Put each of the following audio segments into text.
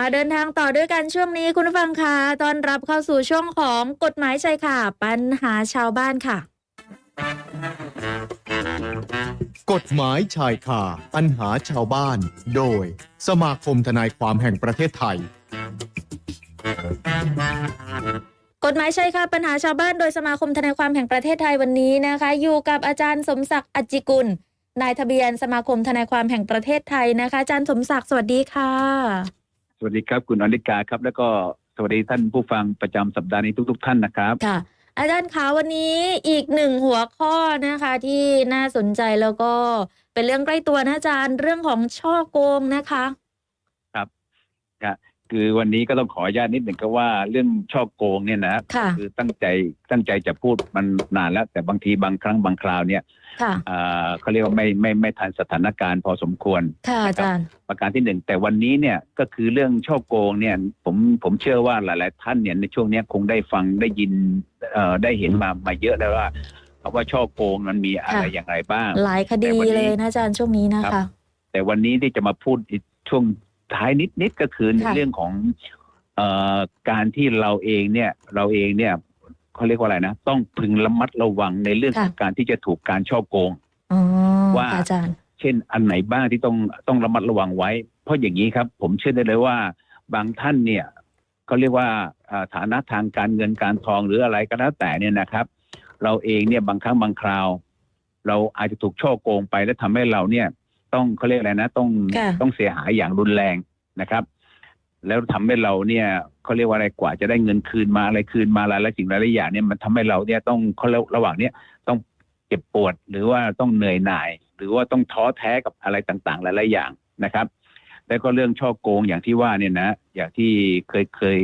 อ่าเดินทางต่อด้วยกันช่วงนี้คุณผู้ฟังคะต้อนรับเข้าสู่ช่วงของกฎหมายชายค่ะ ปัญหาชาวบ้านค่ะ กฎหมายชายคาปัญหาชาวบ้าน โดย สมาคมทนายความแห่งประเทศไทย กฎหมายชายค่ะปัญหาชาวบ้านโดยสมาคมทนายความแห่งประเทศไทยวันนี้นะคะ อยู่กับอาจารย์สมศักดิ์อจจิกุลนายทะเบียนสมาคมทนายความแห่งประเทศไทยนะคะอาจารย์สมศักดิ์สวัสดีค่ะ สวัสดีครับคุณอนิกาครับ แล้วก็สวัสดีท่านผู้ฟังประจำสัปดาห์นี้ทุกๆท่านนะครับค่ะอาจารย์คะวันนี้อีกหนึ่งหัวข้อนะคะ ที่น่าสนใจแล้วก็เป็นเรื่องใกล้ตัวนะอาจารย์ เรื่องของช่อโกงนะคะคือวันนี้ก็ต้องขออนุญาตนิดหนึ่งก็ว่าเรื่องช่อโกงเนี่ยนะค่ะคือตั้งใจตั้งใจจะพูดมันนานแล้ว แต่บางทีบางครั้งบางคราวเนี่ย ค่ะอ่าเขาเรียกว่าไม่ไม่ไม่ทันสถานการณ์พอสมควร ค่ะอาจารย์ ประการที่หนึ่งแต่วันนี้เนี่ยก็คือเรื่องช่อโกงเนี่ยผมผมเชื่อว่าหลาย ๆ ท่านเนี่ยในช่วงเนี้ยคงได้ฟังได้ยินเอ่อได้เห็นมามาเยอะแล้วว่าว่าช่อโกงมันมีอะไรค่ะ อย่างไรบ้าง หลายคดีแต่วันนี้เลยนะอาจารย์ช่วงนี้นะครัคะ บ แต่วันนี้ที่จะมาพูดอีกช่วงท้ายนิดนิดๆก็คือในค่ะ เรื่องของเอ่อการที่เราเองเนี่ยเราเองเนี่ย เขาเรียกว่าอะไรนะ ต้องพึงระมัดระวังในเรื่องของการที่จะถูกการช่อโกงอ๋อว่าค่ะอาจารย์เช่นอันไหนบ้างที่ต้องต้องระมัดระวังไว้ เพราะอย่างนี้ครับ ผมเชื่อได้เลยว่า บางท่านเนี่ยเขาเรียกว่าอ่าฐานะทางการเงินการทองหรืออะไรก็แล้วแต่เนี่ยนะครับ เราเองเนี่ยบางครั้งบางคราว เราอาจจะถูกช่อโกงไปแล้วทำให้เราเนี่ย ต้องเขาเรียกอะไรนะ ต้องค่ะต้องเสียหายอย่างรุนแรงนะครับ แล้วทำให้เราเนี่ยเขาเรียกว่าอะไรกว่าจะได้เงินคืนมาอะไรคืนมาหลายๆสิ่งหลายๆอย่างเนี่ยมันทำให้เราเนี่ยต้องเขาเรียกระหว่างเนี้ยต้องเจ็บปวดหรือว่าต้องเหนื่อยหน่าย หรือว่าต้องท้อแท้กับอะไรต่างๆ หลายๆอย่างนะครับ แล้วก็เรื่องช่อโกงอย่างที่ว่าเนี่ยนะอย่างที่เคยเคย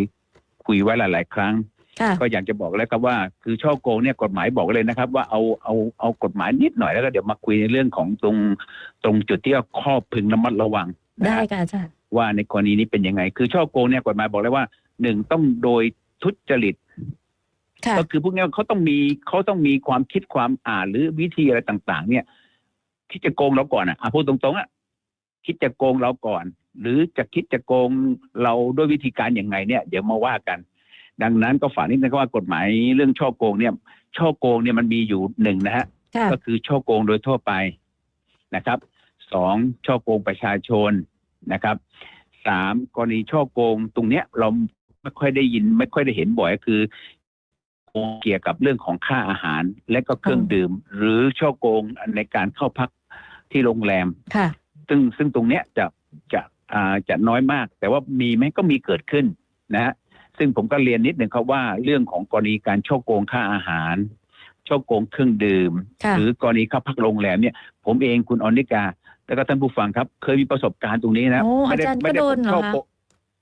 คุยไว้หลาย ๆ ครั้งค่ะก็อยากจะบอกแล้วครับว่าคือช่อโกงเนี่ยกฎหมายบอกไว้เลยนะครับ ว่าเอาเอาเอากฎหมายนิดหน่อยแล้วก็เดี๋ยวมาคุยในเรื่องของตรงตรงจุดที่ว่าข้อพึงระมัดระวังนะได้ฮะค่ะอาจารย์ ว่าในกรณีนี้เป็นยังไง คือช่อโกงเนี่ยกฎหมายบอกเลยว่าหนึ่งต้องโดยทุจริตค่ะก็คือพวกนี้เขาต้องมีเขาต้องมีความคิดความอ่านหรือวิธีอะไรต่าง ๆ เนี่ยที่จะโกงเราก่อนอะอะพูดตรงๆอะคิดจะโกงเราก่อน หรือจะคิดจะโกงเราด้วยวิธีการอย่างไงเนี่ย เดี๋ยวมาว่ากัน ดังนั้นก็ฝากนิดนึงว่ากฎหมายเรื่องช่อโกงเนี่ย ช่อโกงเนี่ยมันมีอยู่หนึ่งนะฮะค่ะก็คือช่อโกงโดยทั่วไปนะครับสองช่อโกงประชาชน นะครับสามกรณีช่อโกงตรงเนี้ยเราไม่ค่อยได้ยิน ไม่ค่อยได้เห็นบ่อยก็คือโกงเกี่ยวกับเรื่องของค่าอาหารและก็เครื่องดื่ม หรือช่อโกงในการเข้าพักที่โรงแรมค่ะซึ่งซึ่งตรงเนี้ยจะจะอ่าจะน้อยมาก แต่ว่ามีไหมก็มีเกิดขึ้นนะฮะซึ่งผมก็เรียนนิดหนึ่งครับว่าเรื่องของกรณีการช่อโกงค่าอาหารช่อโกงเครื่องดื่มค่ะหรือกรณีเข้าพักโรงแรมเนี่ย ผมเองคุณอนิกา แล้วก็ท่านผู้ฟังครับ เคยมีประสบการณ์ตรงนี้นะโอ้ไม่ได้อาจารย์ไม่ได้ก็โดนเหรอช่อคะ โกง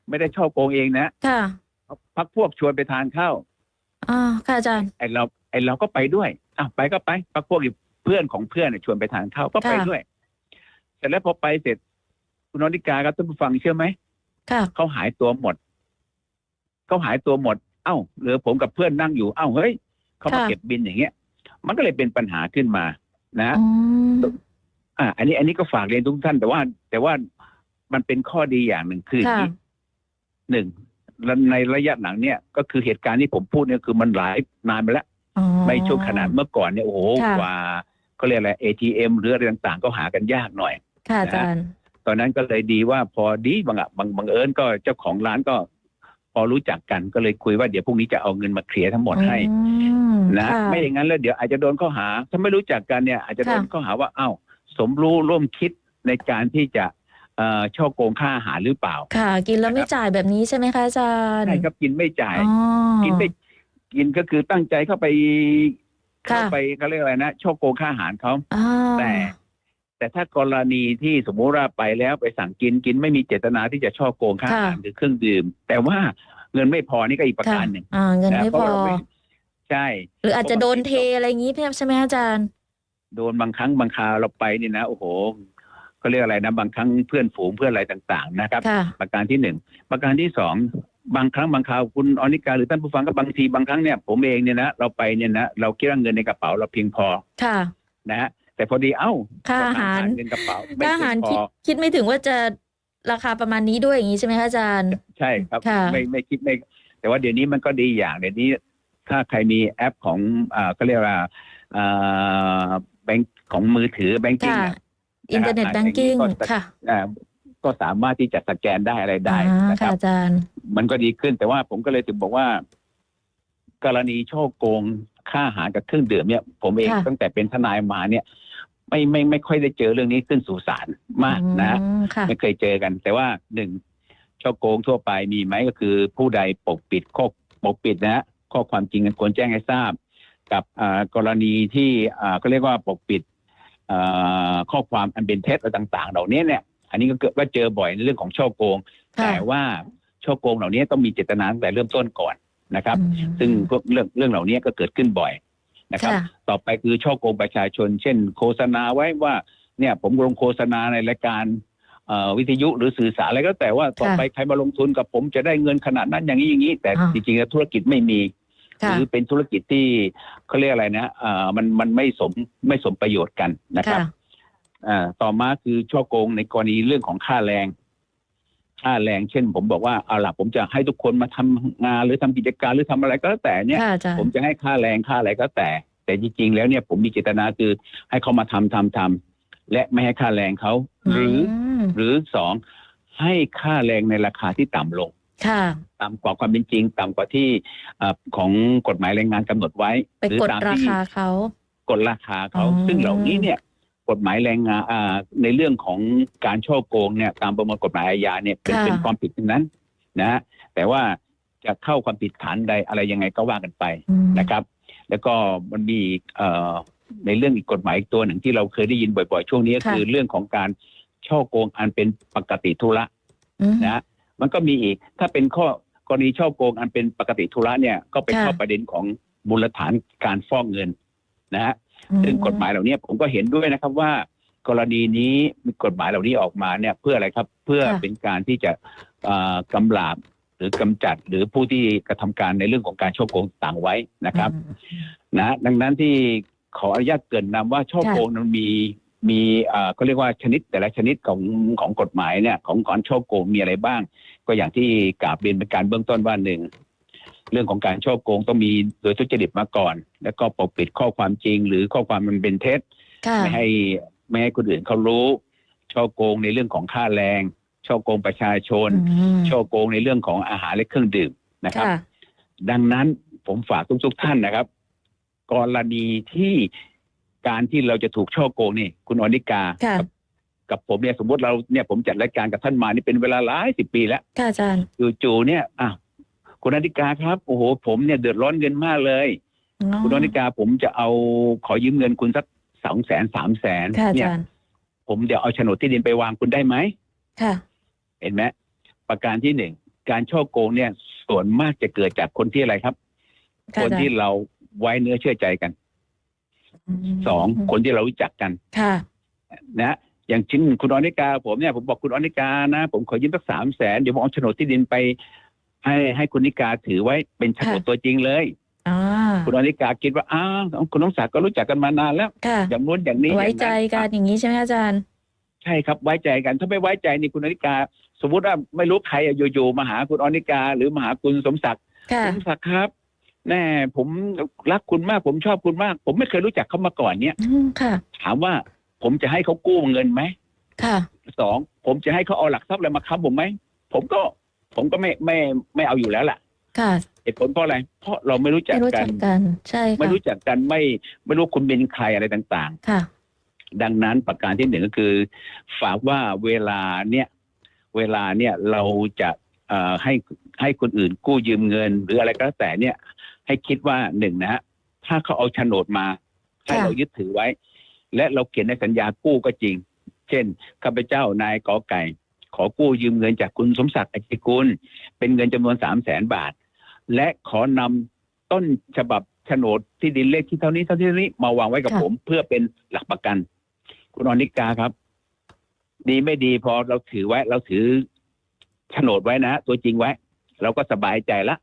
ไม่ได้ช่อโกงเองนะค่ะพักพวกชวนไปทานข้าวอ่าค่ะอาจารย์ ไอเราไอเราก็ไปด้วยอะไปก็ไปพักพวกอีกเพื่อนของเพื่อนเนี่ยชวนไปทานข้าวก็ไปค่ะ ด้วย เสร็จแล้วพอไปเสร็จคุณอนิกาครับท่านผู้ฟังเชื่อไหมค่ะ เขาหายตัวหมดเขาหายตัวหมด เอ้าเหลือผมกับเพื่อนนั่งอยู่เอ้าเฮ้ยเขามาค่ะ เก็บบินอย่างเงี้ย มันก็เลยเป็นปัญหาขึ้นมานะ อืม อ่าอันนี้อันนี้ก็ฝากเรียนทุกท่าน แต่ว่า แต่ว่ามันเป็นข้อดีอย่างหนึ่งคืออย่างค่ะนี้หนึ่งในระยะหลังเนี่ย ก็คือเหตุการณ์ที่ผมพูดเนี่ยคือมันหลายนานไปแล้วอ๋อไม่ช่วงขนาดเมื่อก่อนเนี่ยโอ้โหค่ะกว่าเขาเรียกอะไร ATM หรืออะไรต่างๆ ก็หากันยากหน่อยค่ะอาจารย์ตอนนั้นก็เลยดีว่าพอดีบางอะบางบางเอิญก็เจ้าของร้านก็ พอรู้จักกันก็เลยคุยว่าเดี๋ยวพรุ่งนี้จะเอาเงินมาเคลียร์ทั้งหมดให้อืมนะค่ไม่อย่างนั้นแล้วเดี๋ยวอาจจะโดนข้อหา ถ้าไม่รู้จักกันเนี่ยอาจจะโดนค่ะข้อหาว่าอ้าว สมรู้ร่วมคิดในการที่จะเอ่อช่อโกงค่าอาหารหรือเปล่า ค่ะ กินแล้วไม่นะครับจ่ายแบบนี้ใช่ไหมคะอาจารย์ใช่ครับกินไม่จ่ายอ๋อกินไม่กินก็คือตั้งใจเข้าไปค่ะเข้าไปเขาเรียกอะไรนะช่อโกงค่าอาหารเขาอ่าแต่ แต่ถ้ากรณีที่สมมุติว่าไปแล้วไปสั่งกินกินไม่มีเจตนาที่จะช่อโกงค่าอาหารหรือเครื่องดื่ม แต่ว่าเงินไม่พอนี่ก็อีกประค่ะการหนึ่งอ่าเงินนะไม่เพราะพอเราไม่ใช่ หรืออาจจะโดนเทอะไรอย่างนี้ใช่ไหมอาจารย์ โดนบางครั้งบางคราวเราไปนี่นะโอ้โหเขาเรียกอะไรนะบางครั้งเพื่อนฝูงเพื่อนอะไรต่าง ๆ นะครับ ค่ะ ประการที่หนึ่งประการที่สองบางครั้งบางคราวคุณอนิกาหรือท่านผู้ฟังก็บางทีบางครั้งเนี่ยผมเองเนี่ยนะเราไปเนี่ยนะเราคิดว่าเงินในกระเป๋าเราเพียงพอค่ะ นะฮะแต่พอดีเอ้าค่าอาหาร เงินกระเป๋าไม่ค่าอาเพีหายรงพคิดอ คิดไม่ถึงว่าจะราคาประมาณนี้ด้วยอย่างนี้ใช่ไหมคะอาจารย์ ใช่ครับค่ะ ไม่ไม่คิดไม่แต่ว่าเดี๋ยวนี้มันก็ดีอย่างเดี๋ยวนี้ถ้าใครมีแอปของอ่าก็เรียกว่าอ่า แบงก์ของมือถือแบงกิ้งค่ะอินเทอร์เน็ตแบงกิ้งค่ะก็สามารถที่จะสแกนได้อะไรได้อ่านะคค่ะรับอาจารย์มันก็ดีขึ้นแต่ว่าผมก็เลยถึงบอกว่า กรณีช่อโกงค่าอาหารกับเครื่องดื่มเนี่ย ผมเองค่ะตั้งแต่เป็นทนายมาเนี่ยไม่ไม่ไม่ค่อยได้เจอเรื่องนี้ขึ้นสู่ศาลมากนะอืมค่ะไม่เคยเจอกัน แต่ว่าหนึ่งช่อโกงทั่วไปมีไหมก็คือ ผู้ใดปกปิดข้อปกปิดนะฮะข้อความจริงกันควรแจ้งให้ทราบ กับอ่ากรณีที่อ่าก็เรียกว่าปกปิดอ่าข้อความอันเป็นเท็จอะไรต่าง ๆ เหล่านี้เนี่ย อันนี้ก็เกิดว่าเจอบ่อยในเรื่องของช่อโกงค่ะแต่ว่าช่อโกงเหล่านี้ต้องมีเจตนาตั้งแต่เริ่มต้นก่อนนะครับอืมซึ่งพวกเรื่องเรื่องเหล่านี้ก็เกิดขึ้นบ่อยนะครับค่ะต่อไปคือช่อโกงประชาชน เช่น โฆษณาไว้ว่าเนี่ยผมลงโฆษณาในรายการเอ่อวิทยุหรือสื่อสารอะไรก็แต่ว่าต่อไปใครมาลงทุนกับผมจะได้เงินขนาดนั้นอย่างนี้อย่างนี้ แต่อ่าจริงๆแล้วธุรกิจไม่มี หค่ะรือเป็นธุรกิจที่เขาเรียกอะไรนะเอ่อมันมันไม่สมไม่สมประโยชน์กันนะครับค่ะอ่าต่อมาคือช่อโกงในกรณีเรื่องของค่าแรงค่าแรงเช่น ผมบอกว่าเอาล่ะผมจะให้ทุกคนมาทำงานหรือทำกิจการหรือทำอะไรก็แล้วแต่เนี่ยค่ะอาจารย์ผมจะให้ค่าแรงค่าอะไรก็แต่ แต่จริงๆ แล้วเนี่ยผมมีเจตนาคือให้เขามาทำทำทำและไม่ให้ค่าแรงเขาหรืออมหรือสองให้ค่าแรงในราคาที่ต่ำลง ค่ะ ต่ำกว่าความเป็นจริง ต่ำกว่าที่เอ่อของกฎหมายแรงงานกำหนดไว้ไปหรืกดตามราที่ คาเขากดราคาเขา อ๋อ ซึ่งเหล่านี้เนี่ยกฎหมายแรงงานอ่าในเรื่องของการช่อโกงเนี่ยตามประมวลกฎหมายอาญาเนี่ยเป็นเป็นความผิดทั้งนั้นนะฮะแต่ว่าจะเข้าความผิดฐานใดอะไรยังไงก็ว่ากันไปอืมนะครับ แล้วก็มันมีเอ่อในเรื่องอีกกฎหมายอีกตัวหนึ่งที่เราเคยได้ยินบ่อยๆ ช่วงนี้ก็ค่ะคือเรื่องของการช่อโกงอันเป็นปกติธุระอืมนะฮะ มันก็มีอีก ถ้าเป็นข้อกรณีช่อโกงอันเป็นปกติธุระเนี่ยก็เป็นค่ะข้อประเด็นของมูลฐานการฟอกเงินนะฮะซึ่งกฎหมายเหล่านี้ผมก็เห็นด้วยนะครับว่า กรณีนี้มีกฎหมายเหล่านี้ออกมาเนี่ยเพื่ออะไรครับ เพื่อค่ะเป็นการที่จะเอ่อกำราบหรือกำจัดหรือผู้ที่กระทำการในเรื่องของการช่อโกงต่างไว้นะครับอืมนะ ดังนั้นที่ขออนุญาตเกรินนำว่าช่อโกงนั้นมี มีเอ่อเขาเรียกว่าชนิดแต่ละชนิดของของกฎหมายเนี่ยของการช่อโกงมีอะไรบ้าง ก็อย่างที่กราบเรียนเป็นการเบื้องต้นว่าหนึ่งเรื่องของการช่อโกงต้องมีโดยทุจริตมาก่อน แล้วก็ปกปิดข้อความจริง หรือข้อความมันเป็นเท็จค่ะไม่ให้ไม่ให้คนอื่นเขารู้ช่อโกงในเรื่องของค่าแรงช่อโกงประชาชนอืมช่อโกงในเรื่องของอาหารและเครื่องดื่มนะครับค่ะดังนั้นผมฝากทุกๆท่านนะครับ กรณีที่ การที่เราจะถูกช่อโกงนี่ คุณอนิกาค่ะกับกับผมเนี่ยสมมติเราเนี่ยผมจัดรายการกับท่านมานี่เป็นเวลาหลายสิบปีแล้วค่ะอาจารย์จู่ๆเนี่ยอะคุณอนิกาครับโอ้โหผมเนี่ยเดือดร้อนเงินมากเลย อ๋อคุณอนิกาผมจะเอาขอยืมเงินคุณสักสองแสนสามแสนค่ะอาเนี่ย จารย์ผมเดี๋ยวเอาโฉนดที่ดินไปวางคุณได้ไหม ค่ะ เห็นไหมประการที่หนึ่งการช่อโกงเนี่ยส่วนมากจะเกิดจากคนที่อะไรครับ ค่ะคนอาจารที่ย์เราไว้เนื้อเชื่อใจกันม สองคนที่เรารู้จักกันค่ะนะอย่างเช่นคุณอนิกา ผมเนี่ยผมบอกคุณอนิกานะ ผมขอยืมสักสามแสนเดี๋ยวผมเอาโฉนดที่ดินไป ให้ให้คุณนิกาถือไว้เป็นโฉนดค่ะตัวจริงเลยอ่าคุณอนิกาคิดว่าอ้าวคุณน้องศักดิ์ก็รู้จักกันมานานแล้วค่ะอย่างนู้นอย่างนี้ไว้ใจอย่างกันอย่างนี้ใช่ไหมอาจารย์ ใช่ครับไว้ใจกันถ้าไม่ไว้ใจนี่คุณอนิกา สมมุติว่าไม่รู้ใครอะอยู่ๆมาหาคุณอนิกา หรือมาหาคุณสมศักดิ์ค่ะสมศักดิ์ครับ แน่ผมรักคุณมากผมชอบคุณมาก ผมไม่เคยรู้จักเขามาก่อนเนี่ยอืมค่ะ ถามว่าผมจะให้เขากู้เงินไหมค่ะ สองผมจะให้เขาเอาหลักทรัพย์อะไรมาค้ำผมไหมผมก็ผมก็ไม่ไม่ไม่เอาอยู่แล้วล่ะค่ะเหตุผลเพราะอะไร เพราะเราไม่รู้จักไม่รู้กัจัน กกัน ใช่ไม่ค่ะรู้จักกันไม่ไม่รู้คุณเป็นใครอะไรต่างค่ะๆดังนั้นประการที่หนึ่งก็คือ ฝากว่าเวลาเนี่ยเวลาเนี่ยเราจะเอ่อให้ให้คนอื่นกู้ยืมเงิน หรืออะไรก็แล้วแต่เนี่ย ให้คิดว่าหนึ่งนะฮะถ้าเขาเอาโฉนดมา ให้ค่ะเรายึดถือไว้ และเราเขียนในสัญญากู้ก็จริง เช่นข้าพเจ้านายกอไก่ ขอกู้ยืมเงินจากคุณสมศักดิ์อจิกุลเป็นเงินจำนวนสามแสนบาท และขอนำต้นฉบับโฉนดที่ดินเลขที่เท่านี้เท่านี้มาวางไว้กับค่ะผม เพื่อเป็นหลักประกัน คุณอนิกาครับ ดีไม่ดีพอเราถือไว้ เราถือโฉนดไว้นะตัวจริงไว้ เราก็สบายใจละ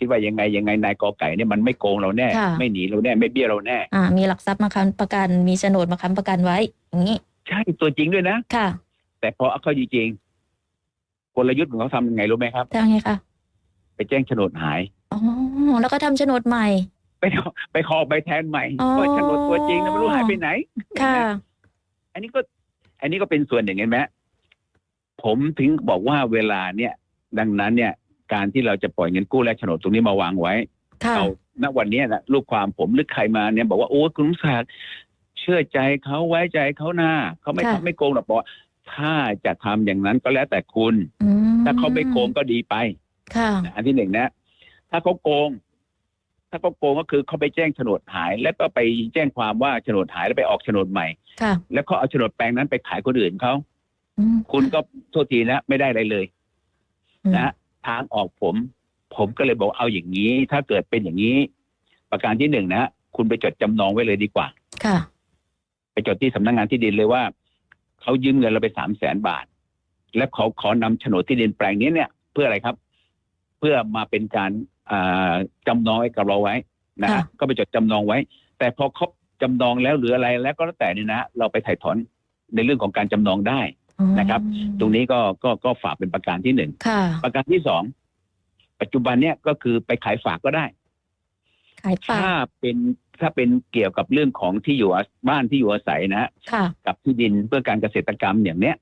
คิดว่ายังไงยังไงนายกอไก่เนี่ยมันไม่โกงเราแน่ ค่ะ ไม่หนีเราแน่ไม่เบี้ยเราแน่ อ่า มีหลักทรัพย์มาค้ำประกัน มีโฉนดมาค้ำประกันไว้ อย่างนี้ ใช่ตัวจริงด้วยนะ ค่ะแต่พอเอาเข้าจริงกลยุทธ์ของเขาทำยังไงรู้ไหมครับทำไงคะ ไปแจ้งโฉนดหาย อ๋อ แล้วก็ทำโฉนดใหม่ ไปขอไปขอใบแทนใหม่อ๋อ ว่าโฉนดตัวจริงนะไม่รู้หายไปไหน ค่ะ อันนี้ก็ อันนี้ก็เป็นส่วนหนึ่งเห็นไหมผมถึงบอกว่าเวลาเนี่ย ดังนั้นเนี่ย การที่เราจะปล่อยเงินกู้และโฉนดตรงนี้มาวางไว้ค่ะเอาณวันเนี้ยนะลูกความผมหรือใครมาเนี่ยบอกว่าโอ้คุณลุงศักดิ์เชื่อใจเขาไว้ใจเขาหน้าเขาไม่ค่ะ ทำไม่โกงหรอกบอกว่าถ้าจะทำอย่างนั้นก็แล้วแต่คุณ อืมถ้าเขาไม่โกงก็ดีไป ค่ะนะอันที่หนึ่งนะ ถ้าเขาโกง ถ้าเขาโกงก็คือเขาไปแจ้งโฉนดหาย แล้วก็ไปแจ้งความว่าโฉนดหายแล้วไปออกโฉนดใหม่ ค่ะแล้วเขาเอาโฉนดแปลงนั้นไปขายคนอื่นเขาอืมคุณก็โทษทีนะ ไม่ได้อะไรเลยอืมนะ ทางออกผม ผมก็เลยบอกเอาอย่างนี้ ถ้าเกิดเป็นอย่างนี้ ประการที่หนึ่งนะคุณไปจดจำนองไว้เลยดีกว่า ค่ะ ไปจดที่สำนักงานที่ดินเลยว่าเขายืมเงินเราไปสามแสนบาท และเขาขอนำโฉนดที่ดินแปลงนี้เนี่ย เพื่ออะไรครับ เพื่อมาเป็นการอ่าจำนองไว้กับเราไว้นะฮะค่ะก็ไปจดจำนองไว้ แต่พอครบจำนองแล้วหรืออะไรแล้วก็แล้วแต่เนี่ยนะเราไปถ่ายถอนในเรื่องของการจำนองได้ นะครับ ตรงนี้ก็ก็ก็ฝากเป็นประการที่หนึ่งค่ะประการที่สองปัจจุบันเนี่ยก็คือไปขายฝากก็ได้ ขายปลาถ้าเป็นถ้าเป็นเกี่ยวกับเรื่องของที่อยู่อาบ้านที่อยู่อาศัยนะฮะค่ะกับที่ดินเพื่อการเกษตรกรรมอย่างเนี้ย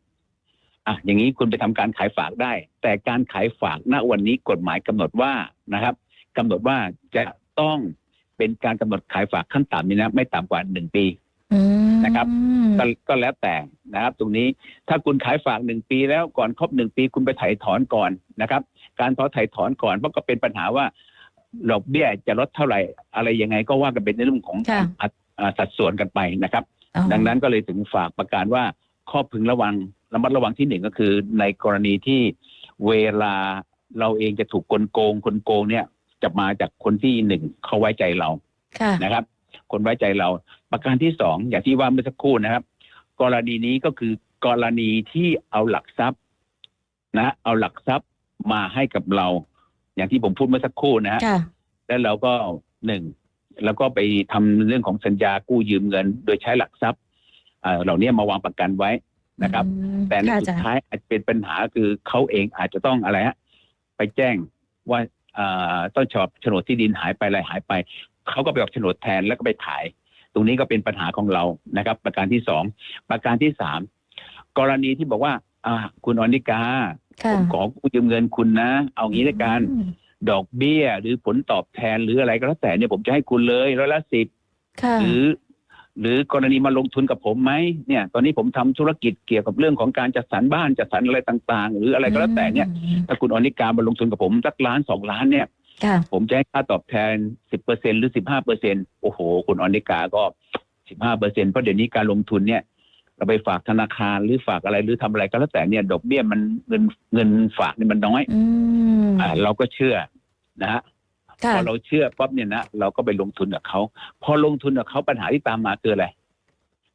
อะอย่างนี้คุณไปทำการขายฝากได้ แต่การขายฝากณวันนี้กฎหมายกำหนดว่านะครับกำหนดว่าจะต้องเป็นการกำหนดขายฝากขั้นต่ำนี่นะ ไม่ต่ำกว่าหนึ่งปีอืม นะครับก็ก็แล้วแต่นะครับ ตรงนี้ถ้าคุณขายฝากหนึ่งปีแล้วก่อนครบหนึ่งปีคุณไปถ่ายถอนก่อนนะครับ การพอถ่ายถอนก่อนเพราะก็เป็นปัญหาว่าดอกเบี้ยจะลดเท่าไหร่ อะไรยังไงก็ว่ากันเป็นในเรื่องของค่ะอัตอ่าสัดส่วนกันไปนะครับอ๋อดังนั้นก็เลยถึงฝากประการว่าข้อพึงระวังระมัดระวังที่หนึ่งก็คือในกรณีที่เวลาเราเองจะถูกกลโกงคนโกงเนี่ยจะมาจากคนที่หนึ่งเขาไว้ใจเราค่ะนะครับ คนไว้ใจเรา ประการที่สองอย่างที่ว่าเมื่อสักครู่นะครับ กรณีนี้ก็คือกรณีที่เอาหลักทรัพย์นะ เอาหลักทรัพย์มาให้กับเรา อย่างที่ผมพูดเมื่อสักครู่นะฮะค่ะแล้วเราก็หนึ่งแล้วก็ไปทำเรื่องของสัญญากู้ยืมเงิน โดยใช้หลักทรัพย์เอ่อเหล่านี้มาวางประกันไว้นะครับอืมแต่ในค่ะสุอาดจารย์ท้ายอาจจะเป็นปัญหาคือเขาเองอาจจะต้องอะไรฮะไปแจ้งว่าเอ่อต้นฉบับโฉนดที่ดินหายไปอะไรหายไปเขาก็ไปออกโฉนดแทนแล้วก็ไปขายต รงนี้ก็เป็นปัญหาของเรานะครับ ประการที่สองประการที่สามกรณีที่บอกว่า อ่า คุณอนิกาผค่ะมขอกู้ยืมเงินคุณนะ เอางี้ละกันอืมดอกเบี้ย หรือผลตอบแทนหรืออะไรก็แล้วแต่เนี่ยผมจะให้คุณเลยร้อยละสิบค่ะหรือ หรือกรณีมาลงทุนกับผมไหมเนี่ย ตอนนี้ผมทำธุรกิจเกี่ยวกับเรื่องของการจัดสรรบ้านจัดสรรอะไรต่าง ๆ หรืออะไรก็แล้วแต่เนี่ยอืมถ้าคุณอนิกามาลงทุนกับผมสักล้านสองล้านเนี่ยค่ะ ผมจะให้ค่าตอบแทนสิบเปอร์เซ็นหรือสิบห้าเปอร์เซ็นโอ้โห คุณอนิกาก็สิบห้าเปอร์เซ็นเพราะเดี๋ยวนี้การลงทุนเนี่ย เราไปฝากธนาคารหรือฝากอะไรหรือทำอะไรก็แล้วแต่เนี่ย ดอกเบี้ยมันเงินเงินฝากนี่มันน้อยอืมอ่าเราก็เชื่อนะฮะค่ะพอเราเชื่อปั๊บเนี่ยนะเราก็ไปลงทุนกับเขาพอลงทุนกับเขาปัญหาที่ตามมาคืออะไร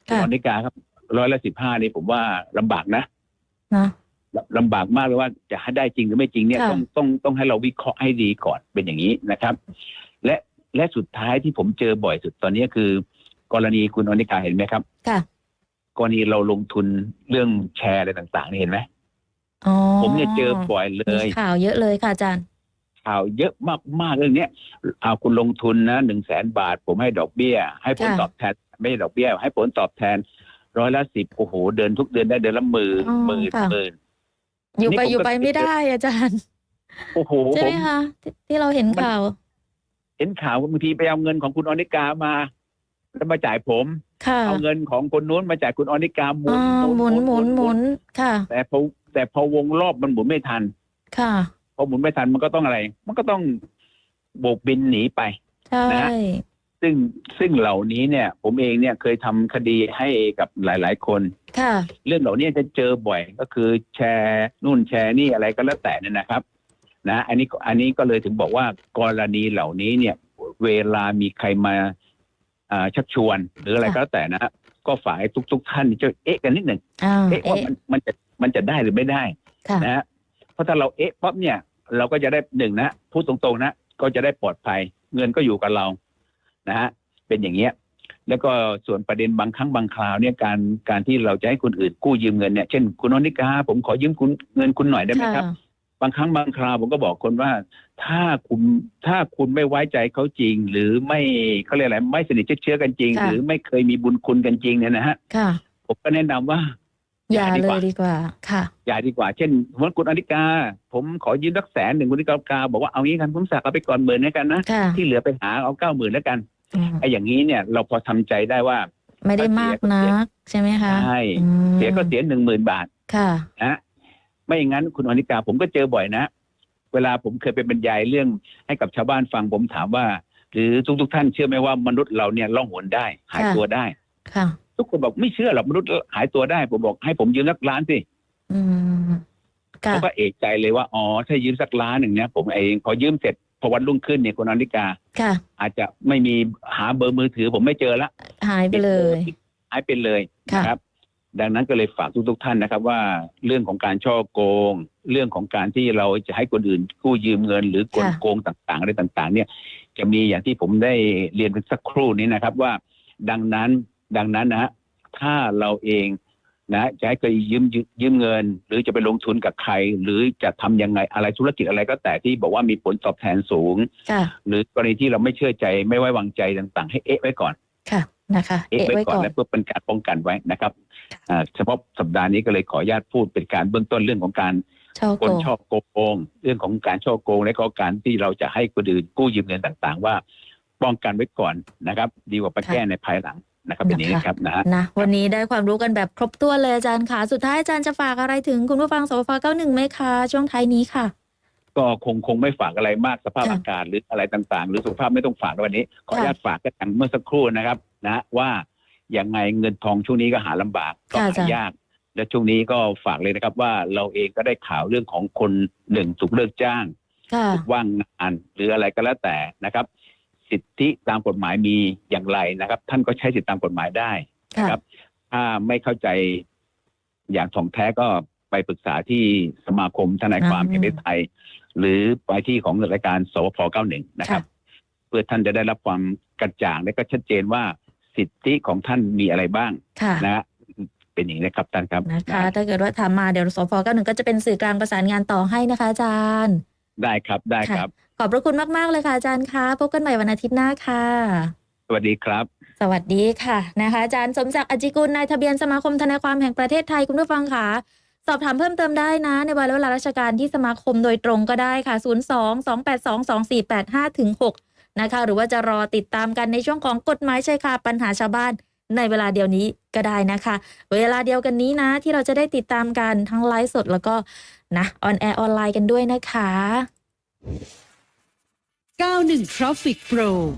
คุณค่ะอนิกาครับร้อยละสิบห้านี่ผมว่าลำบากนะนะ ลลำบากมากเลยว่าจะให้ได้จริงหรือไม่จริงเนี่ยค่ะต้องต้องต้องให้เราวิเคราะห์ให้ดีก่อนเป็นอย่างนี้นะครับ และและสุดท้ายที่ผมเจอบ่อยสุดตอนนี้คือ กรณีคุณอนิกาเห็นไหมครับค่ะกรณีเราลงทุนเรื่องแชร์อะไรต่างๆนี่เห็นไหมอ๋อผมเนี่ยเจอบ่อยเลยมีข่าวเยอะเลยค่ะอาจารย์ข่าวเยอะมากๆเรื่องเนี้ยเอาคุณลงทุนนะหนึ่งแสนบาท ผมให้ดอกเบี้ย ให้ผลค่ะตอบแทนไม่ใช่ดอกเบี้ย ให้ผลตอบแทนร้อยละสิบโอ้โห เดินทุกเดือนได้เดือนละหมื่นอ๋อหมื่นค่ะหมื่น อยู่ไปนี่ผมอยู่ไปก็ไม่ได้อาจารย์โอ้โหใช่ผไหมมคะที่ที่เราเห็นข่าว เห็นข่าวว่าบางทีไปเอาเงินของคุณอนิกามา แล้วมาจ่ายผมค่ะเอาเงินของคนนู้นมาจ่ายคุณอนิกาหมุอ่านหมุนหมุนหมุนค่ะ แต่พอแต่พอวงรอบมันหมุนไม่ทัน ค่ะ พอหมุนไม่ทันมันก็ต้องอะไร มันก็ต้องโบกบินหนีไปใช่นะ ซึ่งซึ่งเหล่านี้เนี่ย ผมเองเนี่ยเคยทำคดีให้กับหลาย ๆ คนค่ะเรื่องเหล่านี้จะเจอบ่อยก็คือแชร์นู่นแชร์นี่อะไรก็แล้วแต่เนี่ยนะครับ นะ อันนี้อันนี้ก็เลยถึงบอกว่ากรณีเหล่านี้เนี่ย เวลามีใครมาอ่าชักชวนหรืออะไรก็แล้วแต่นะก็ฝากให้ทุก ๆ ท่านจะเอ๊ะกันนิดหนึ่งอ่าเอ๊ะว่าเอ๊ะมันมันจะมันจะได้หรือไม่ได้ค่ะนะฮะเพราะถ้าเราเอ๊ะปั๊บเนี่ย เราก็จะได้หนึ่งนะพูดตรงๆนะก็จะได้ปลอดภัย เงินก็อยู่กับเรา นะฮะเป็นอย่างเงี้ยแล้วก็ส่วนประเด็นบางครั้งบางคราวเนี่ยการการที่เราจะให้คนอื่นกู้ยืมเงินเนี่ยเช่นคุณอนิกาผมขอยืมคุณเงินคุณหน่อยได้ไหมครับ บางครั้งบางคราวผมก็บอกคนว่า ถ้าคุณถ้าคุณไม่ไว้ใจเขาจริง หรือไม่เขาเรียกอะไรไม่สนิทชิดเชื้อกันจริงค่ะหรือไม่เคยมีบุญคุณกันจริงเนี่ยนะฮะค่ะผมก็แนะนำว่า อย่าดีเลกว่ายดีกว่าค่ะ อย่าดีกว่า เช่นสมมติคุณอนิกา ผมขอยืมสักแสนหนึ่งคุณอนิกาบอกว่าเอางี้กันผมสักเอาไปก่อนหมื่นแล้วกันนะค่ะที่เหลือไปหาเอาเก้าหมื่นแล้วกันอืมไอ้อย่างนี้เนี่ยเราพอทำใจได้ว่า ไม่ได้มากนักใช่ไหมคะใช่ อืมเสียก็เสียหนึ่งหมื่นบาท ค่ะ นะฮะไม่อย่างนั้นคุณอนิกาผมก็เจอบ่อยนะ เวลาผมเคยไปบรรยายเรื่องให้กับชาวบ้านฟังผมถามว่า หรือทุกๆท่านเชื่อไหมว่ามนุษย์เราเนี่ยล่องหนได้ หายค่ะตัวได้ ค่ะ ทุกคนบอกไม่เชื่อหรอกมนุษย์หายตัวได้ ผมบอกให้ผมยืมสักล้านสิอืมค่ะเขาก็เอกใจเลยว่าอ๋อถ้ายืมสักล้านหนึ่งเนี่ยผมเองพอยืมเสร็จพอวันรุ่งขึ้นเนี่ยคุณอนิกาค่ะอาจจะไม่มีหาเบอร์มือถือ ผมไม่เจอละหายไปเลยหายไปเลยค่ะนะครับ ดังนั้นก็เลยฝากทุกๆท่านนะครับ ว่าเรื่องของการช่อโกง เรื่องของการที่เราจะให้คนอื่นกู้ยืมเงิน หรือกลค่ะโกงต่างๆอะไรต่าง ๆ เนี่ย จะมีอย่างที่ผมได้เรียนไปสักครู่นี้นะครับ ว่าดังนั้น ดังนั้นนะฮะถ้าเราเองนะจะให้เคยยืมยืมยืมเงิน หรือจะไปลงทุนกับใคร หรือจะทำยังไงอะไรธุรกิจอะไรก็แต่ที่บอกว่ามีผลตอบแทนสูงค่ะหรือกรณีที่เราไม่เชื่อใจไม่ไว้วางใจต่าง ๆ ให้เอ๊ะไว้ก่อนค่ะนะคะเอ๊ะเอะไว้ไว้ก่อนก่อนและเพื่อเป็นการป้องกันไว้นะครับอ่าเฉพาะสัปดาห์นี้ก็เลยขออนุญาตพูดเป็นการเบื้องต้นเรื่องของการช่อคโกนงช่อโกง เรื่องของการช่อโกง และก็การที่เราจะให้คนอื่นกู้ยืมเงินต่าง ๆ ว่า ป้องกันไว้ก่อนนะครับ ดีกว่าไปค่ะแก้ในภายหลัง นะครับเป็นอย่างนี้นะคะครับนะฮะนะวันนี้ได้ความรู้กันแบบครบถ้วนเลยอาจารย์ค่ะ สุดท้ายอาจารย์จะฝากอะไรถึงคุณผู้ฟังสวฟ91ไหมคะช่วงท้ายนี้ค่ะ ก็คงคงไม่ฝากอะไรมากสภาพค่ะอากาศหรืออะไรต่างๆ หรือสุขภาพไม่ต้องฝากในวันนี้ ขออนุญาตฝากก็อย่างเมื่อสักครู่นะครับ นะว่ายังไงเงินทองช่วงนี้ก็หาลำบากก็ค่ะอาหาจารย์ยากและช่วงนี้ก็ฝากเลยนะครับว่าเราเองก็ได้ข่าวเรื่องของคนหนึ่งถูกเลิกจ้างค่ะว่างงานหรืออะไรก็แล้วแต่นะครับ สิทธิตามกฎหมายมีอย่างไรนะครับ ท่านก็ใช้สิทธิตามกฎหมายได้ค่ะครับ ถ้าไม่เข้าใจอย่างถ่องแท้ก็ไปปรึกษาที่สมาคมทนายความอืมแห่งประเทศไทย หรือไปที่ของรายการสวพ91นะครับ เพื่อท่านจะได้รับความกระจ่างและก็ชัดเจนว่าสิทธิของท่านมีอะไรบ้างค่ะนะฮะเป็นอย่างนี้นะครับท่านครับนะคะ ถ้าเกิดว่าถามมาเดี๋ยวสฟ91ก็จะเป็นสื่อกลางประสานงานต่อให้นะคะอาจารย์ ได้ครับได้ครับ ขอบพระคุณมาก ๆ เลยค่ะอาจารย์คะพบกันใหม่วันอาทิตย์หน้าค่ะ สวัสดีครับ สวัสดีค่ะนะคะ อาจารย์สมศักดิ์อจจิกุลนายทะเบียนสมาคมทนายความแห่งประเทศไทยคุณผู้ฟังค่ะสอบถามเพิ่มเติมได้นะ ในวันและเวลาราชการที่สมาคมโดยตรงก็ได้ค่ะ 02 282 2485ถึง6นะคะ หรือว่าจะรอติดตามกันในช่วงของกฎหมายชายคาปัญหาชาวบ้าน ในเวลาเดียวนี้ก็ได้นะคะ เวลาเดียวกันนี้นะ ที่เราจะได้ติดตามกันทั้งไลฟ์สดแล้วก็นะออนแอร์ออนไลน์กันด้วยนะคะ 91 Traffic Pro